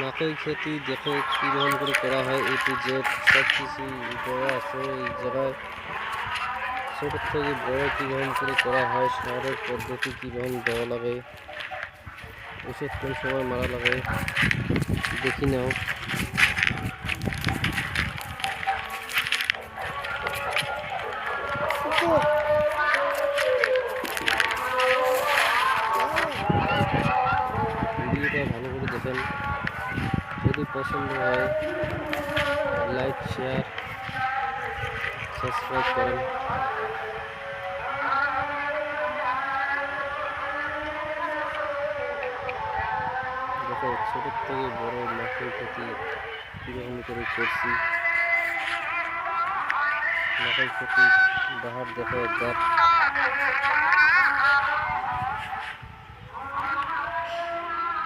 মাকই ক্ষতি দেখো কীরকম করে করা হয় এ টু জেড সব কিছু দেওয়া আছে এই জায়গায় ছোট থেকে বড় কীরকম করে করা হয়, সারের পদ্ধতি কীরকম দেওয়া লাগে, ওষুধ কোন সময় মারা লাগে, দেখি নাও। ভালো করে দেখেন। পছন্দ হয় লাইক শেয়ার সাবস্ক্রাইব করেন। দেখো, ছোট থেকে বড় মাকের প্রতি কীরকম করে করছি মাকের প্রতি বাহার দেখো একবার